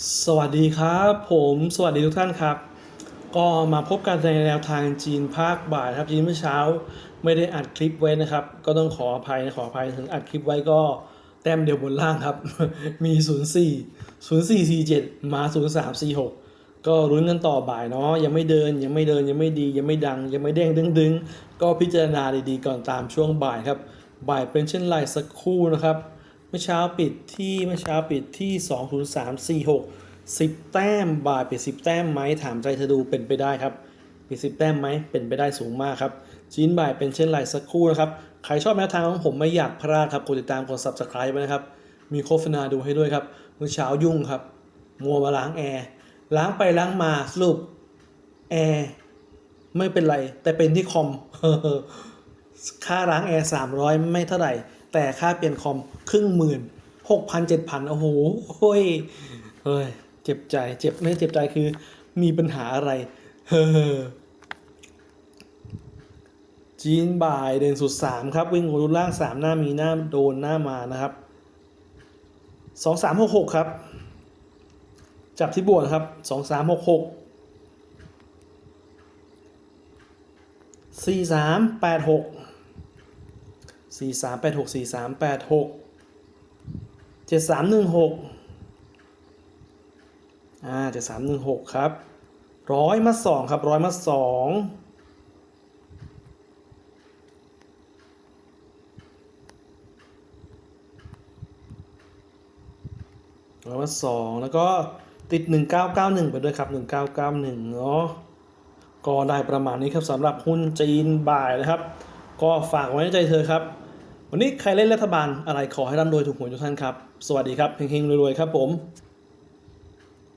สวัสดีครับ ผมสวัสดีทุกท่านครับ ก็มาพบกันในแนวทางจีนภาคบ่ายครับจีนเมื่อเช้าไม่ได้อัดคลิปไว้นะครับ ก็ต้องขออภัยนะขออภัยถึงอัดคลิปไว้ก็แต้มเดียวบนล่างครับ มี 04 0447 มา 0346 ก็รุ้นกันต่อบ่ายเนาะยังไม่เดินยังไม่เดินยังไม่ดี ยังไม่ดัง ยังไม่เด้งดึงดึงก็พิจารณาดีๆก่อนตามช่วงบ่ายครับ บ่ายเป็นเช่นไรสักครู่นะครับ มื่อเช้าปิดที่เมื่อเช้าปิดที่ 20346 10 แต้มบ่ายปิด10 แต้มไหมถามใจเธอดูเป็นไปได้ครับปิด10 แต้มไหมเป็นไปได้สูงมากครับจีนบ่ายเป็นเช่นไรสักครู่นะครับใครชอบแนวทางของผมไม่อยากพลาดครับกดติดตามกด subscribe ไว้นะครับมีโฆษณาดูให้ด้วยครับเมื่อเช้ายุ่งครับมัวมาล้างแอร์ล้างไปล้างมาสรุปแอร์ไม่เป็นไร แต่เป็นที่คอมค่าล้างแอร์สามร้อยไม่เท่าไหร่ แต่ค่าเปลี่ยนคอมครึ่งหมื่นหกพันเจ็ดพันโอ้โหเฮ้ยเฮ้ยเจ็บใจเจ็บไม่เจ็บใจคือมีปัญหาอะไรเฮ้อจีนบ่ายเด่นสุดสามครับ วิ่งหัวรุนล่างสามหน้ามีหน้าโดนหน้ามานะครับสองสามหกหกครับ จับที่บวกครับสองสามหกหกสี่สามแปดหก สี่สามแปดหกสี่สามแปดหกเจ็ดสามหนึ่งหกอ่าเจ็ดสามหนึ่งหกครับร้อยมาสองครับร้อยมาสองร้อยมาสองแล้วก็ติดหนึ่งเก้าเก้าหนึ่งไปด้วยครับหนึ่งเก้าเก้าหนึ่งเนาะก็ได้ประมาณนี้ครับสำหรับหุ้นจีนบ่ายนะครับ ก็ฝากไว้ในใจเธอครับ วันนี้ใครเล่นรัฐบาลอะไรขอให้ร่ำรวยถูกหวยทุกท่านครับ สวัสดีครับเฮงๆรวยๆครับผม